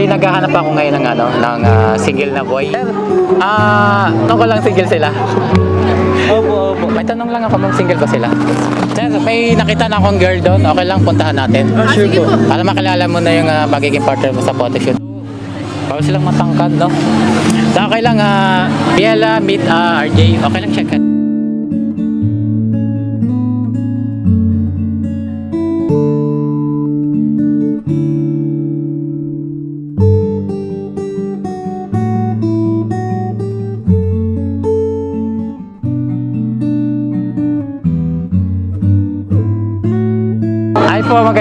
Bali, naghahanap ako ngayon ng ano, ng ah, single na boy. Ah, uh, ko lang single sila. Opo, opo. May tanong lang ako, ma'am, single ba sila? Sir, may nakita na akong girl doon. Okay lang, puntahan natin. Ah, sure po. Para makilala mo na yung ah, magiging partner mo sa photoshoot. Bawal silang matangkad, no? So, okay lang, ah, Biela, meet ah, RJ. Okay lang, check it.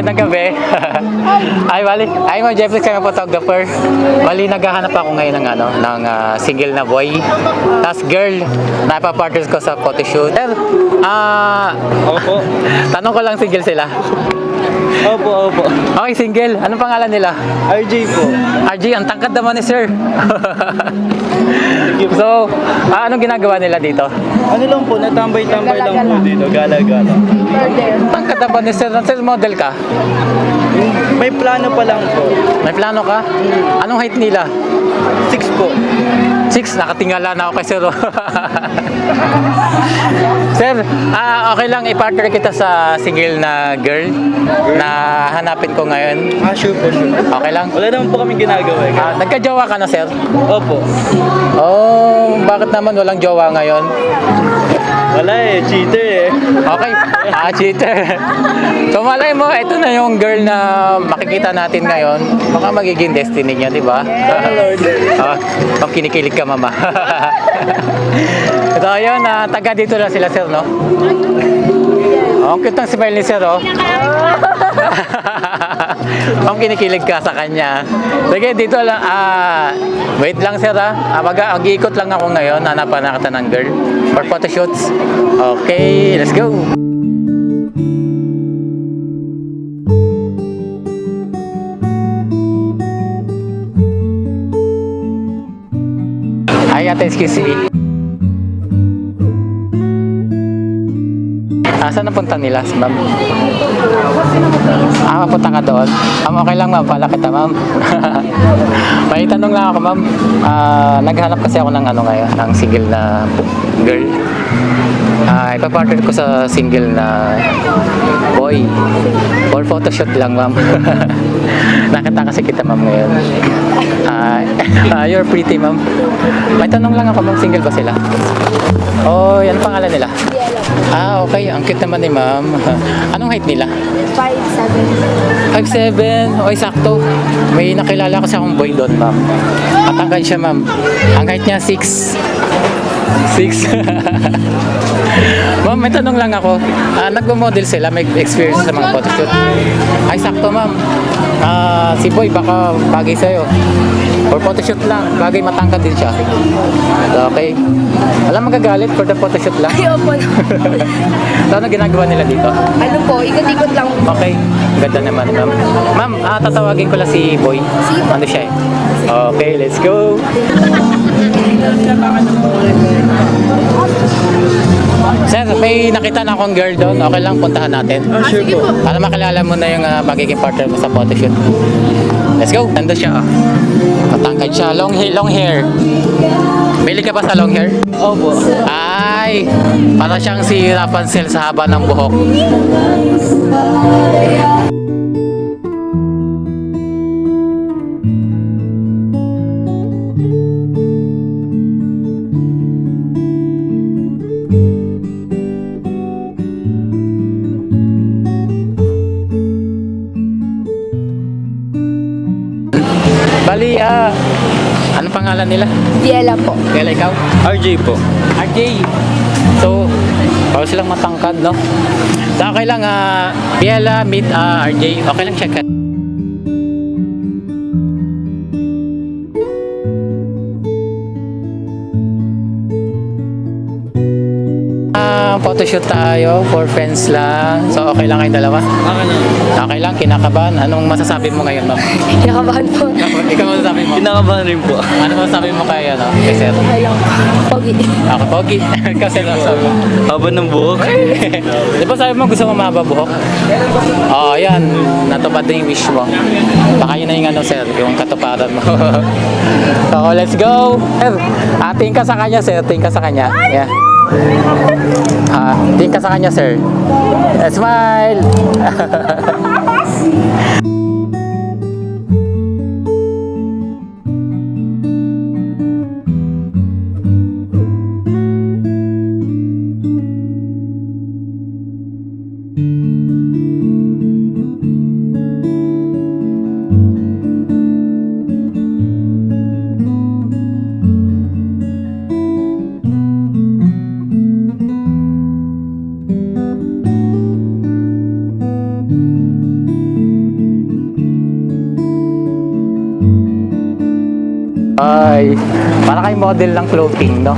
Magandang gabi. Ay, bali. Ay mo, Jeffrey, kami photographer. Bali, naghahanap ako ngayon ng ano, ng ah, single na boy. Tapos girl, na ipapartners ko sa photoshoot. Ah, Opo. tanong ko lang single sila. Opo, opo. Okay, single. Anong pangalan nila? RJ po. RG, ang tangkad naman ni sir. so, ah, anong ginagawa nila dito? Ano lang po, natambay-tambay lang po dito. Gala-gala. Tangkad naman ni sir. Sir, model ka? May plano pa lang po. May plano ka? Anong height nila? Six po. Six, nakatingala na ako kay Sir. oh. sir, ah, okay lang i-partner kita sa single na girl na hanapin ko ngayon. Ah, sure po, sure. Okay lang? Wala naman po kami ginagawa. eh. Ah, nagka-jowa ka na, sir? Opo. Oh, bakit naman walang jowa ngayon? Wala eh, cheater eh. Okay, ah, cheater. so malay mo, ito na yung girl na makikita natin ngayon. Baka magiging destiny niya, di ba? Lord. Ah, pag kinikilig ka, mama. so, ayun, ah, taga dito na sila, sir, no? Oh, ang cute ng smile ni sir, oh. Ang kinikilig ka sa kanya. Sige, dito lang, ah, wait lang, sir, ah. ah mag mag-iikot lang ako ngayon, hanapan na kita ng girl for photoshoots. Okay, let's go. Excuse me. Ah, saan napunta nila, ma'am? Ah, mapunta ka doon? Ma'am, okay lang, ma'am. Pala kita, ma'am. May tanong lang ako, ma'am. Ah, naghanap kasi ako ng ano ngayon, ng single na girl. Ah, ipapartner ko sa single na boy. For photoshoot lang, ma'am. Nakita kasi kita, ma'am, ngayon. Ah, ah, you're pretty, ma'am. May tanong lang ako, ma'am. Single ba sila? Oh, yan ang pangalan nila? Ah, okay. Ang cute naman ni ma'am. Anong height nila? 5'7". 5'7". Okay, sakto. May nakilala kasi akong boy doon, ma'am. Matangkad siya, ma'am. Ang height niya, 6. 6. ma'am, may tanong lang ako. Ah, nagmo-model sila, may experience sa mga photoshoot. Ay, sakto, ma'am. Ah, si boy, baka bagay sa'yo. For photoshoot lang, bagay matangkad din siya. Okay. Alam magagalit for the photoshoot lang. Ay, opo. So, ano ginagawa nila dito? ano po, ikot-ikot lang. Okay. Ganda naman, ma'am. Ma'am, ah, tatawagin ko lang si Boy. Ano siya eh? Okay, let's go. Sir, may nakita na akong girl doon. Okay lang, puntahan natin. Ah, sure po. Para makilala mo na yung ah, magiging partner mo sa photoshoot. Let's go. Nandun siya. Oh. Matangkad siya. Long hair. Long hair. Bili ka ba sa long hair? Opo. Ay, para siyang si Rapunzel sa haba ng buhok. Pangalan nila? Biela po. Kaya ikaw? RJ po. RJ. So, bawal silang matangkad, no? So, okay lang, ah, Biela, meet ah, RJ. Okay lang, check it. Ah, photoshoot tayo for friends lang. So, okay lang kayong dalawa? Ako na. Okay lang, kinakabahan. Anong masasabi mo ngayon, ma'am? Kinakabahan po. Ikaw? Kinakabahan rin po. Ano mo sabi mo kay, ano, kay sir? Okay lang. Pogi. Ako, Pogi. Kasi lang sabi mo. Haba ng buhok. Di ba sabi mo gusto mo mahaba buhok? Oo, oh, yan. Natupad din yung wish mo. Baka yun na yung ano, sir, yung katuparan mo. so, let's go. Sir, ah, tingin ka sa kanya, sir. Tingin ka sa kanya. Yeah. Ah, tingin ka sa kanya, sir. Eh, smile. Ay, para kay model ng clothing, no?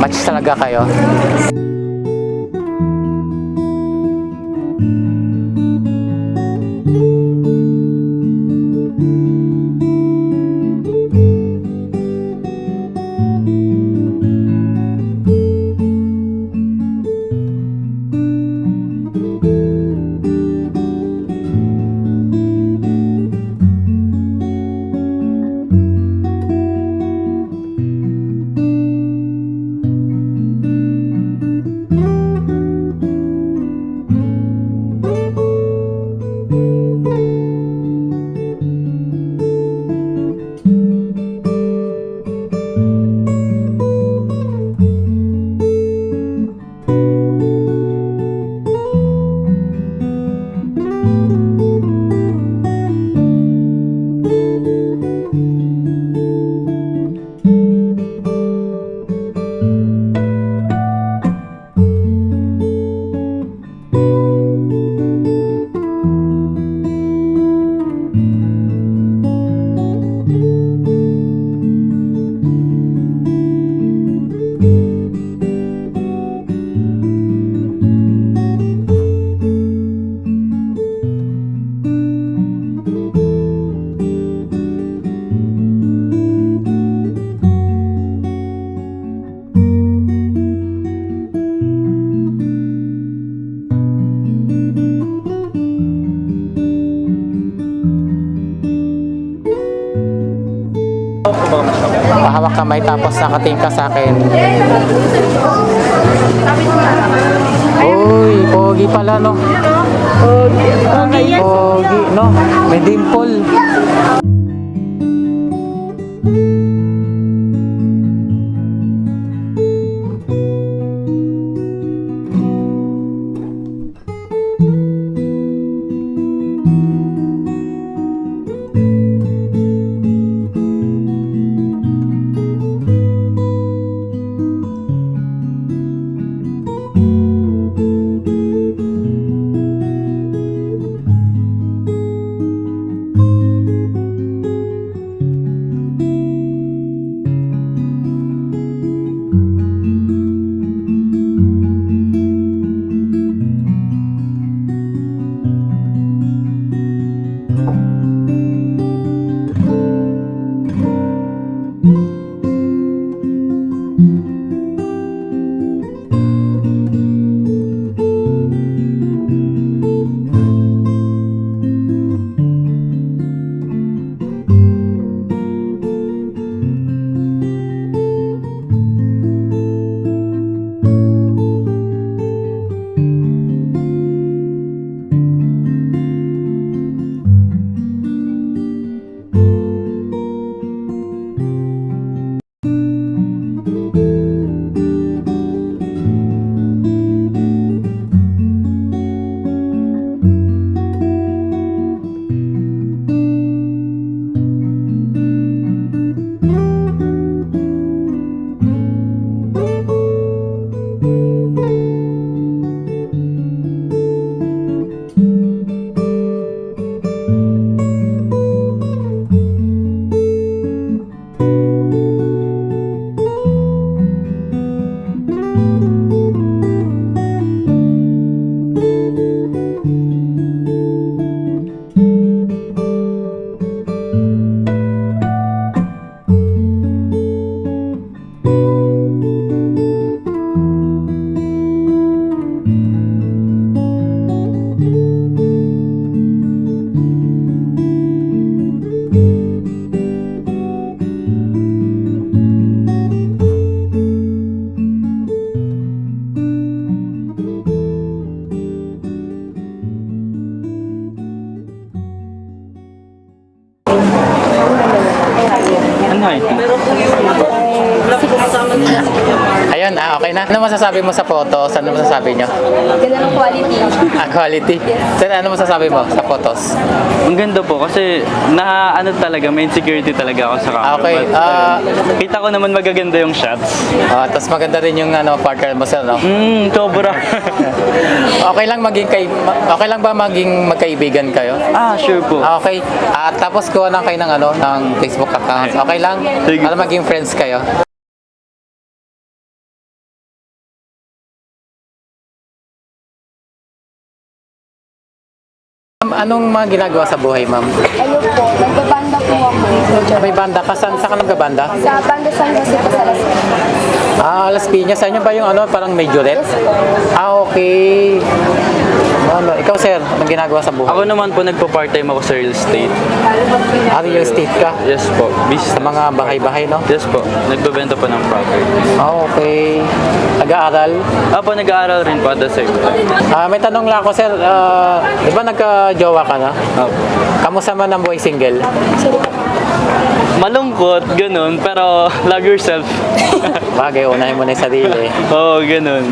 Match talaga kayo. Pahawak kamay tapos nakatingin ka sa akin. Uy, pogi pala, no? Pogi. Pogi, no? May dimple. Ayun, ah, okay na. Ano masasabi mo sa photos? Ano masasabi nyo? Ganda ng quality. Ah, quality. Sir, ano masasabi mo sa photos? Ang ganda po kasi na ano talaga, may insecurity talaga ako sa camera. Ah, okay, But, ah, kita ko naman magaganda yung shots. Ah, tapos maganda rin yung ano, partner mo, sir, no? Hmm, sobra. Okay lang maging kay okay lang ba maging magkaibigan kayo? ah, sure po. Ah, okay. At tapos kuha lang kayo ng ano ng Facebook account. Okay lang Sige. para maging friends kayo. Anong mga ginagawa sa buhay, ma'am? Ano po, nagbabanda po ako. May banda ka? Saan, saan ka nagbabanda? Sa Banda San Jose po sa Las Vegas. Ah, Las Piñas. Saan yun ba yung ano, parang majorette? Ah, okay. Ano, ikaw, sir, anong ginagawa sa buhay? Ako naman po nagpo-part-time ako sa real estate. Ah, real estate ka? Yes po. Sa Business. mga bahay-bahay, no? Yes po. Nagbebenta po ng property. Ah, okay. Nag-aaral? Ako nag-aaral rin po at the same time. Ah, may tanong lang ako, sir. Ah, di ba nagka-jowa ka na? Opo. Kamusta man ang boy single? Malungkot, ganun, pero love yourself. Bagay, unahin mo na yung sarili. Oo, ganun.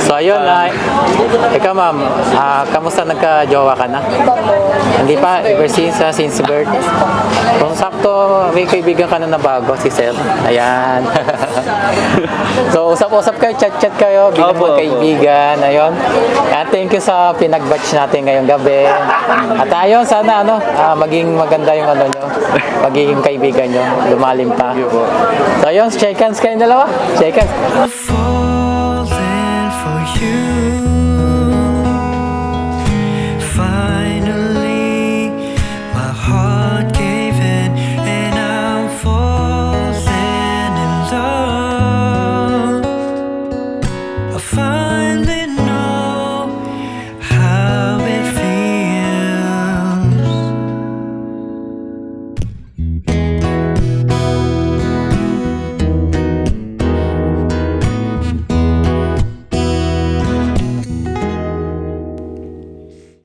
So, ayun, ah, ikaw ma'am, ah, kamusta nagka-jowa ka na? Hindi pa, ever since, ah, since birth? Kung sakto, may kaibigan ka na na bago, si sir. Ayan. so, usap-usap kayo, chat-chat kayo, bilang Opo, mga kaibigan. Ayun. And thank you sa pinag-batch natin ngayong gabi. At ayun, sana ano, ah, maging maganda yung ano nyo, magiging kaibigan nyo, lumalim pa. So, ayun, shake hands kayo dalawa. Shake hands.